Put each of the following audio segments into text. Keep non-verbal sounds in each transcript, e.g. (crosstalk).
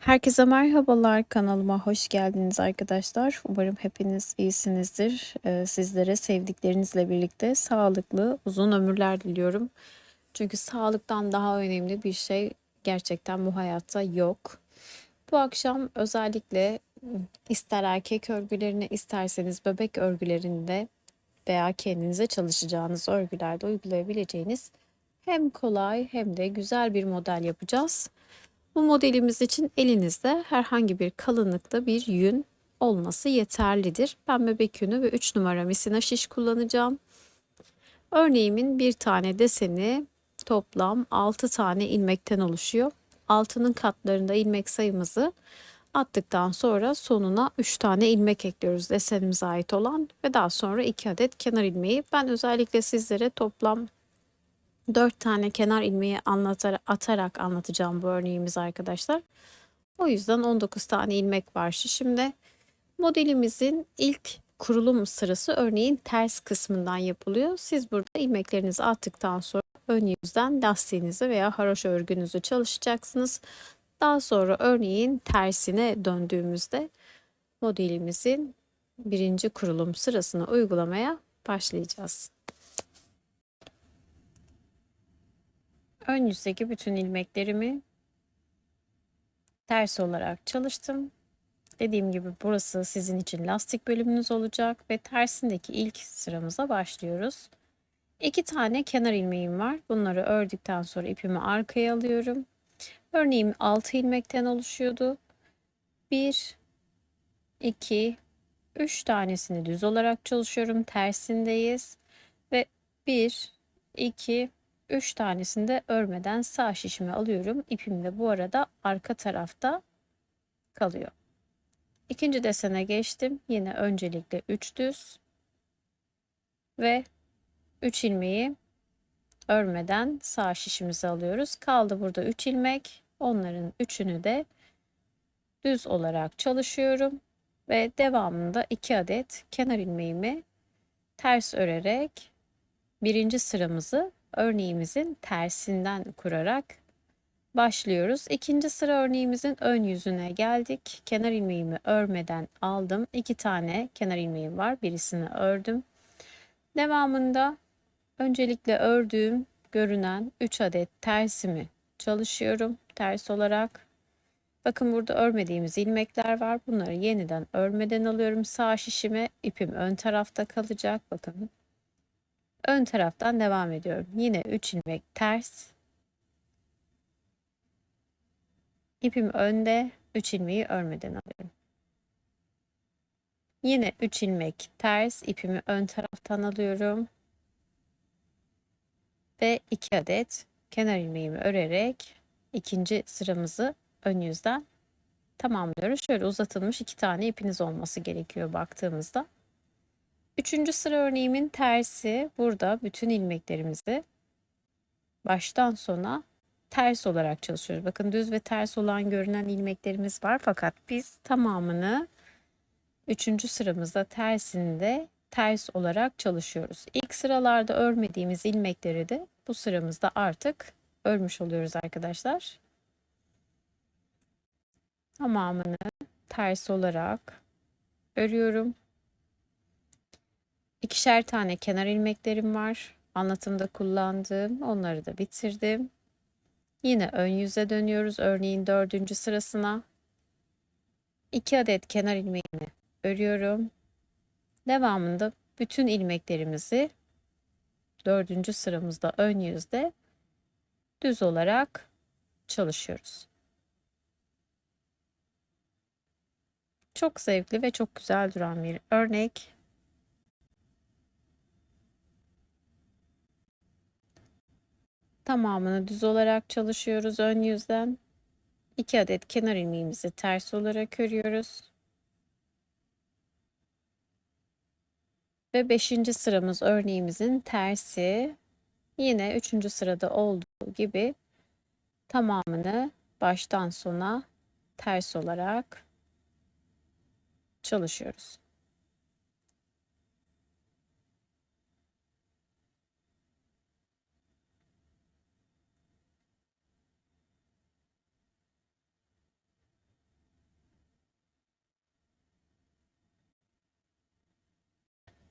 Herkese merhabalar kanalıma hoş geldiniz arkadaşlar. Umarım hepiniz iyisinizdir. Ee, sizlere sevdiklerinizle birlikte sağlıklı uzun ömürler diliyorum. Çünkü sağlıktan daha önemli bir şey gerçekten bu hayatta yok. Bu akşam özellikle ister erkek örgülerini isterseniz bebek örgülerinde veya kendinize çalışacağınız örgülerde uygulayabileceğiniz hem kolay hem de güzel bir model yapacağız. Bu modelimiz için elinizde herhangi bir kalınlıkta bir yün olması yeterlidir. Ben bebek yünü ve 3 numara misina şiş kullanacağım. Örneğimin bir tane deseni toplam 6 tane ilmekten oluşuyor. Altının katlarında ilmek sayımızı attıktan sonra sonuna 3 tane ilmek ekliyoruz desenimize ait olan ve daha sonra 2 adet kenar ilmeği. Ben özellikle sizlere toplam 4 tane kenar ilmeği anlatar, atarak anlatacağım bu örneğimiz arkadaşlar. O yüzden 19 tane ilmek var. Şimdi modelimizin ilk kurulum sırası örneğin ters kısmından yapılıyor. Siz burada ilmeklerinizi attıktan sonra ön yüzden lastiğinizi veya haroşa örgünüzü çalışacaksınız. Daha sonra örneğin tersine döndüğümüzde modelimizin birinci kurulum sırasını uygulamaya başlayacağız. Ön yüzdeki bütün ilmeklerimi ters olarak çalıştım. Dediğim gibi burası sizin için lastik bölümünüz olacak ve tersindeki ilk sıramıza başlıyoruz. İki tane kenar ilmeğim var. Bunları ördükten sonra ipimi arkaya alıyorum. Örneğin 6 ilmekten oluşuyordu. 1 2 3 tanesini düz olarak çalışıyorum. Tersindeyiz ve 1 2 3 tanesini de örmeden sağ şişime alıyorum. İpim de bu arada arka tarafta kalıyor. İkinci desene geçtim. Yine öncelikle 3 düz ve 3 ilmeği örmeden sağ şişimize alıyoruz. Kaldı burada 3 ilmek. Onların üçünü de düz olarak çalışıyorum ve devamında 2 adet kenar ilmeğimi ters örerek birinci sıramızı örneğimizin tersinden kurarak başlıyoruz. İkinci sıra örneğimizin ön yüzüne geldik. Kenar ilmeğimi örmeden aldım. İki tane kenar ilmeğim var. Birisini ördüm. Devamında öncelikle ördüğüm görünen 3 adet tersimi çalışıyorum. Ters olarak. Bakın burada örmediğimiz ilmekler var. Bunları yeniden örmeden alıyorum. Sağ şişime ipim ön tarafta kalacak. Bakın Ön taraftan devam ediyorum. Yine 3 ilmek ters. İpim önde, 3 ilmeği örmeden alıyorum. Yine 3 ilmek ters, ipimi ön taraftan alıyorum. Ve 2 adet kenar ilmeğimi örerek ikinci sıramızı ön yüzden tamamlıyoruz. Şöyle uzatılmış iki tane ipiniz olması gerekiyor baktığımızda. Üçüncü sıra örneğimin tersi burada bütün ilmeklerimizi baştan sona ters olarak çalışıyoruz. Bakın düz ve ters olan görünen ilmeklerimiz var fakat biz tamamını üçüncü sıramızda tersinde ters olarak çalışıyoruz. İlk sıralarda örmediğimiz ilmekleri de bu sıramızda artık örmüş oluyoruz arkadaşlar. Tamamını ters olarak örüyorum. İkişer tane kenar ilmeklerim var. Anlatımda kullandığım. Onları da bitirdim. Yine ön yüze dönüyoruz. Örneğin dördüncü sırasına. 2 adet kenar ilmeğini örüyorum. Devamında bütün ilmeklerimizi dördüncü sıramızda ön yüzde düz olarak çalışıyoruz. Çok zevkli ve çok güzel duran bir örnek. Tamamını düz olarak çalışıyoruz ön yüzden. 2 adet kenar ilmeğimizi ters olarak örüyoruz. Ve 5. sıramız örneğimizin tersi. Yine 3. sırada olduğu gibi tamamını baştan sona ters olarak çalışıyoruz.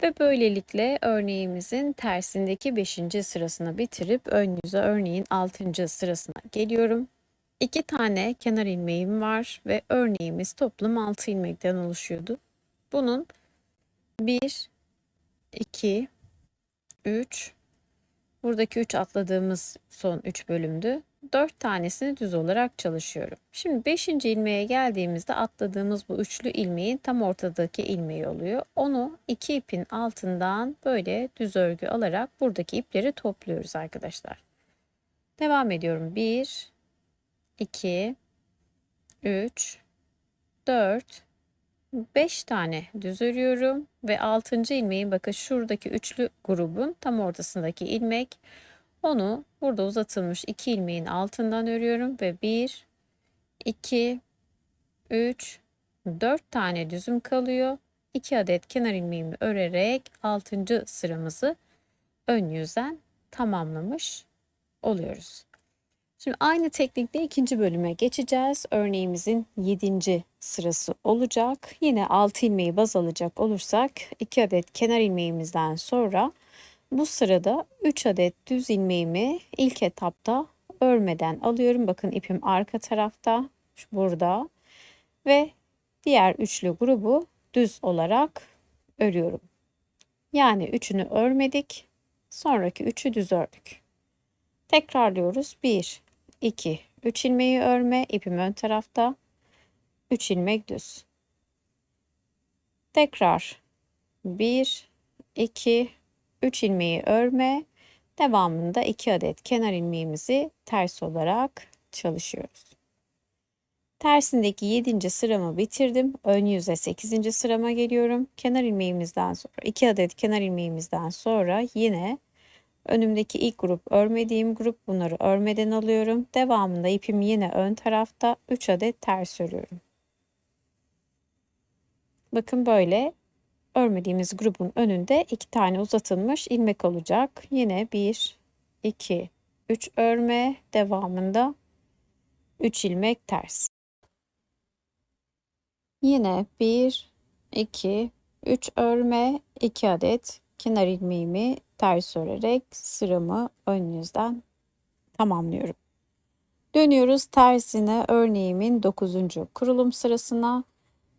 Ve böylelikle örneğimizin tersindeki 5. sırasını bitirip ön yüze örneğin 6. sırasına geliyorum. 2 tane kenar ilmeğim var ve örneğimiz toplam 6 ilmekten oluşuyordu. Bunun 1, 2, 3, buradaki 3 atladığımız son 3 bölümdü. 4 tanesini düz olarak çalışıyorum. Şimdi 5. ilmeğe geldiğimizde atladığımız bu üçlü ilmeğin tam ortadaki ilmeği oluyor. Onu iki ipin altından böyle düz örgü alarak buradaki ipleri topluyoruz arkadaşlar. Devam ediyorum. 1 2 3 4 5 tane düz örüyorum ve 6. ilmeğin bakın şuradaki üçlü grubun tam ortasındaki ilmek onu burada uzatılmış iki ilmeğin altından örüyorum ve 1 2 3 4 tane düzüm kalıyor. 2 adet kenar ilmeğimi örerek 6. sıramızı ön yüzden tamamlamış oluyoruz. Şimdi aynı teknikle ikinci bölüme geçeceğiz. Örneğimizin 7. sırası olacak. Yine 6 ilmeği baz alacak olursak 2 adet kenar ilmeğimizden sonra bu sırada 3 adet düz ilmeğimi ilk etapta örmeden alıyorum. Bakın ipim arka tarafta burada ve diğer üçlü grubu düz olarak örüyorum. Yani üçünü örmedik. Sonraki üçü düz ördük. Tekrarlıyoruz. 1 2 3 ilmeği örme, ipim ön tarafta. 3 ilmek düz. Tekrar 1 2 3 ilmeği örme, devamında 2 adet kenar ilmeğimizi ters olarak çalışıyoruz. Tersindeki 7. sıramı bitirdim. Ön yüze 8. sırama geliyorum. Kenar ilmeğimizden sonra 2 adet kenar ilmeğimizden sonra yine önümdeki ilk grup örmediğim grup bunları örmeden alıyorum. Devamında ipim yine ön tarafta 3 adet ters örüyorum. Bakın böyle örmediğimiz grubun önünde iki tane uzatılmış ilmek olacak. Yine 1, 2, 3 örme devamında 3 ilmek ters. Yine 1, 2, 3 örme 2 adet kenar ilmeğimi ters örerek sıramı ön yüzden tamamlıyorum. Dönüyoruz tersine örneğimin 9. kurulum sırasına.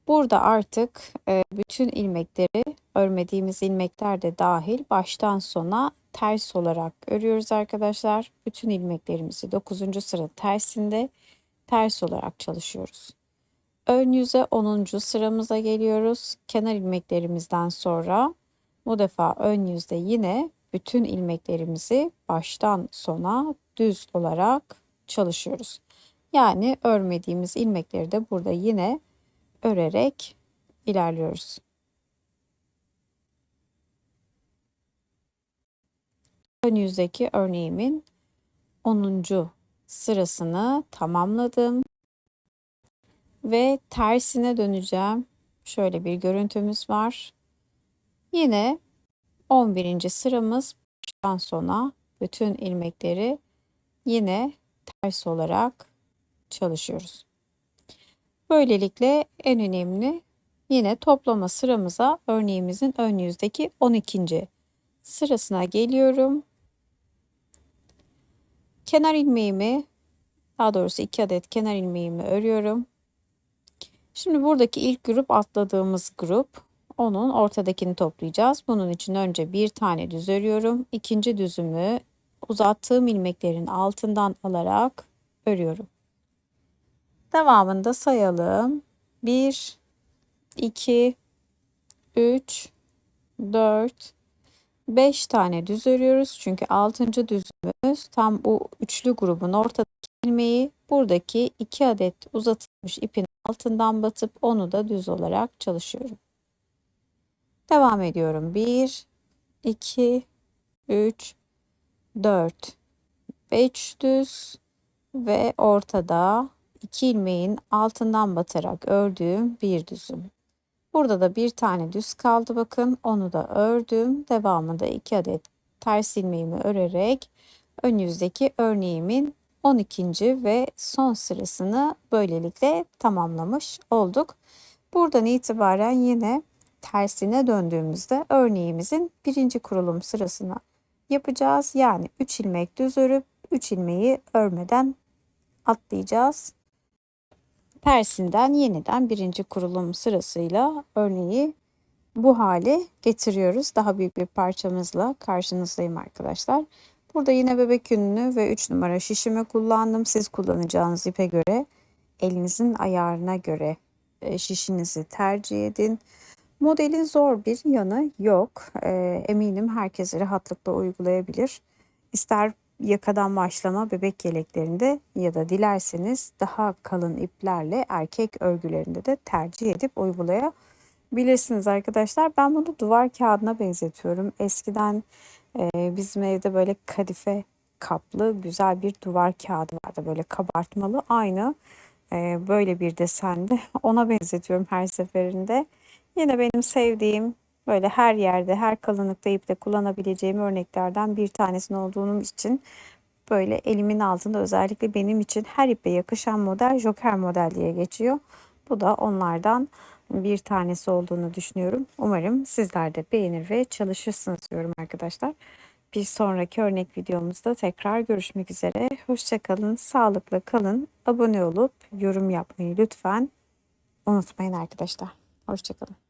Burada artık e, bütün ilmekleri örmediğimiz ilmekler de dahil baştan sona ters olarak örüyoruz arkadaşlar. Bütün ilmeklerimizi 9. sıra tersinde ters olarak çalışıyoruz. Ön yüze 10. sıramıza geliyoruz. Kenar ilmeklerimizden sonra bu defa ön yüzde yine bütün ilmeklerimizi baştan sona düz olarak çalışıyoruz. Yani örmediğimiz ilmekleri de burada yine örerek ilerliyoruz. Ön yüzdeki örneğimin 10. sırasını tamamladım. Ve tersine döneceğim. Şöyle bir görüntümüz var. Yine 11. sıramız baştan sona bütün ilmekleri yine ters olarak çalışıyoruz. Böylelikle en önemli yine toplama sıramıza örneğimizin ön yüzdeki 12. sırasına geliyorum. Kenar ilmeğimi daha doğrusu 2 adet kenar ilmeğimi örüyorum. Şimdi buradaki ilk grup atladığımız grup. Onun ortadakini toplayacağız. Bunun için önce bir tane düz örüyorum. İkinci düzümü uzattığım ilmeklerin altından alarak örüyorum. Devamında sayalım. 1, 2, 3, 4, 5 tane düz örüyoruz. Çünkü 6. düzümüz tam bu üçlü grubun ortadaki ilmeği buradaki 2 adet uzatılmış ipin altından batıp onu da düz olarak çalışıyorum. Devam ediyorum. 1, 2, 3, 4, 5 düz ve ortada 2 ilmeğin altından batarak ördüğüm bir düzüm. Burada da bir tane düz kaldı bakın. Onu da ördüm. Devamında 2 adet ters ilmeğimi örerek ön yüzdeki örneğimin 12. ve son sırasını böylelikle tamamlamış olduk. Buradan itibaren yine tersine döndüğümüzde örneğimizin birinci kurulum sırasına yapacağız. Yani 3 ilmek düz örüp 3 ilmeği örmeden atlayacağız. Tersinden yeniden birinci kurulum sırasıyla örneği bu hale getiriyoruz. Daha büyük bir parçamızla karşınızdayım arkadaşlar. Burada yine bebek yününü ve 3 numara şişimi kullandım. Siz kullanacağınız ipe göre elinizin ayarına göre e, şişinizi tercih edin. Modelin zor bir yanı yok. E, eminim herkes rahatlıkla uygulayabilir. İster yakadan başlama bebek yeleklerinde ya da dilerseniz daha kalın iplerle erkek örgülerinde de tercih edip uygulayabilirsiniz arkadaşlar. Ben bunu duvar kağıdına benzetiyorum. Eskiden e, bizim evde böyle kadife kaplı güzel bir duvar kağıdı vardı böyle kabartmalı aynı e, böyle bir desende (laughs) ona benzetiyorum her seferinde. Yine benim sevdiğim böyle her yerde her kalınlıkta iple kullanabileceğim örneklerden bir tanesinin olduğum için böyle elimin altında özellikle benim için her ipe yakışan model Joker model diye geçiyor. Bu da onlardan bir tanesi olduğunu düşünüyorum. Umarım sizler de beğenir ve çalışırsınız diyorum arkadaşlar. Bir sonraki örnek videomuzda tekrar görüşmek üzere. Hoşçakalın, sağlıklı kalın. Abone olup yorum yapmayı lütfen unutmayın arkadaşlar. Hoşçakalın.